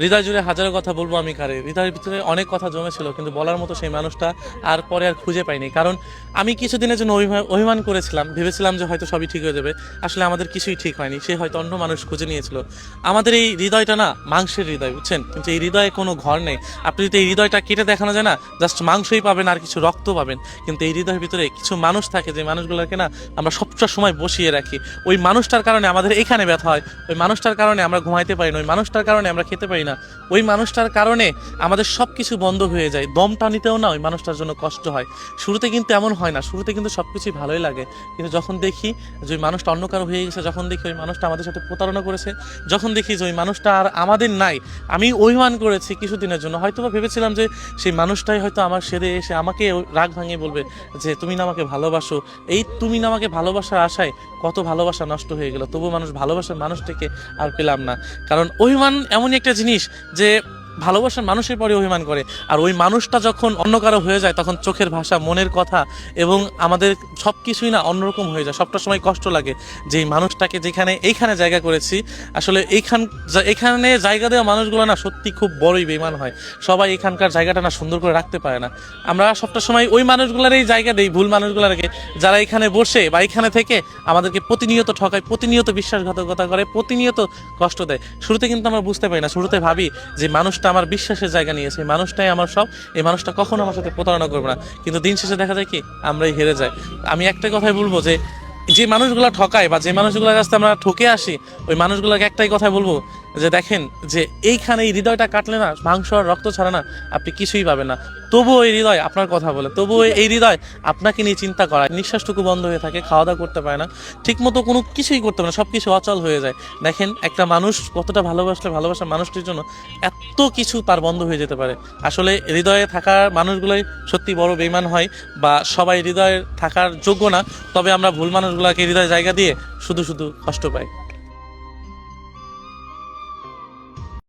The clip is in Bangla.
হৃদয় জুড়ে হাজারো কথা বলব আমি কারে। হৃদয়ের ভিতরে অনেক কথা জমেছিল, কিন্তু বলার মতো সেই মানুষটা আর পরে আর খুঁজে পাইনি। কারণ আমি কিছুদিনের জন্য অভিমান- করেছিলাম, ভেবেছিলাম যে হয়তো সবই ঠিক হয়ে যাবে। আসলে আমাদের কিছুই ঠিক হয়নি। সে হয়তো অন্য মানুষ খুঁজে নিয়েছিল। আমাদের এই হৃদয়টা না মাংসের হৃদয়, বুঝছেন? কিন্তু এই হৃদয়ে কোনো ঘর নেই। আপনি যদি এই হৃদয়টা কেটে দেখানো যায় না জাস্ট মাংসই পাবেন আর কিছু রক্ত পাবেন। কিন্তু এই হৃদয়ের ভিতরে কিছু মানুষ থাকে, যে মানুষগুলোকে না আমরা সবটা সময় বসিয়ে রাখি। ওই মানুষটার কারণে আমাদের এখানে ব্যথা হয়, ওই মানুষটার কারণে আমরা ঘুমাইতে পারি না, ওই মানুষটার কারণে আমরা খেতে পারি না। ওই মানুষটার কারণে আমাদের সব কিছু বন্ধ হয়ে যায়। দম টানিতেও না ওই মানুষটার জন্য কষ্ট হয়। শুরুতে কিন্তু এমন হয় না। শুরুতে কিন্তু সব কিছুই ভালোই লাগে। কিন্তু যখন দেখি যে ওই মানুষটা অন্য কারও হয়ে গেছে, যখন দেখি ওই মানুষটা আমাদের সাথে প্রতারণা করেছে, যখন দেখি যে ওই মানুষটা আর আমাদের নাই, আমি অভিমান করেছি কিছুদিনের জন্য। হয়তো বা ভেবেছিলাম যে সেই মানুষটাই হয়তো আমার সেরে এসে আমাকে রাগ ভাঙিয়ে বলবে যে, তুমি না আমাকে ভালোবাসো। এই তুমি না আমাকে ভালোবাসার আশায় কত ভালোবাসা নষ্ট হয়ে গেল। তবু মানুষ ভালোবাসার মানুষটাকে আর পেলাম না। কারণ অভিমান এমনই একটা জিনিস যে ভালোবাসার মানুষের পরে অভিমান করে। আর ওই মানুষটা যখন অন্য কারও হয়ে যায়, তখন চোখের ভাষা, মনের কথা এবং আমাদের সব কিছুই না অন্যরকম হয়ে যায়। সবটা সময় কষ্ট লাগে। যে মানুষটাকে যেখানে, এইখানে জায়গা করেছি, আসলে এইখান এখানে জায়গা দেওয়া মানুষগুলো না সত্যি খুব বড়ই বেমান হয়। সবাই এখানকার জায়গাটা না সুন্দর করে রাখতে পারে না। আমরা সবটা সময় ওই মানুষগুলোরই জায়গা দেই, ভুল মানুষগুলোকে যারা এখানে বসে বা এখানে থেকে আমাদেরকে প্রতিনিয়ত ঠকায়, প্রতিনিয়ত বিশ্বাসঘাতকতা করে, প্রতিনিয়ত কষ্ট দেয়। শুরুতে কিন্তু আমরা বুঝতে পারি না। শুরুতে ভাবি যে মানুষটা আমার বিশ্বাসের জায়গা নিয়েছে, এই মানুষটাই আমার সব, এই মানুষটা কখনো আমার সাথে প্রতারণা করবে না। কিন্তু দিন শেষে দেখা যায় কি, আমরাই হেরে যাই। আমি একটা কথাই বলব যে যে মানুষগুলো ঠকায় বা যে মানুষগুলোর কাছে আমরা ঠকে আসি, ওই মানুষগুলোকে একটাই কথা বলব, যে দেখেন, যে এইখানে এই হৃদয়টা কাটলে না, মাংস আর রক্ত ছাড়া না আপনি কিছুই পাবেন না। তবুও এই হৃদয় আপনার কথা বলে তবুও এই হৃদয় আপনাকে নিয়ে চিন্তা করায়। নিঃশ্বাসটুকু বন্ধ হয়ে থাকে, খাওয়া দাওয়া করতে পারে না ঠিক মতো কোনো কিছুই করতে পারে না সব কিছু অচল হয়ে যায়। দেখেন, একটা মানুষ কতটা ভালোবাসলে ভালোবাসার মানুষটির জন্য এত কিছু তার বন্ধ হয়ে যেতে পারে। আসলে হৃদয়ে থাকার মানুষগুলোই সত্যি বড় বেইমান হয় বা সবাই হৃদয়ে থাকার যোগ্য না, তবে আমরা ভুল মানুষগুলোকে হৃদয় জায়গা দিয়ে শুধু শুধু কষ্ট পাই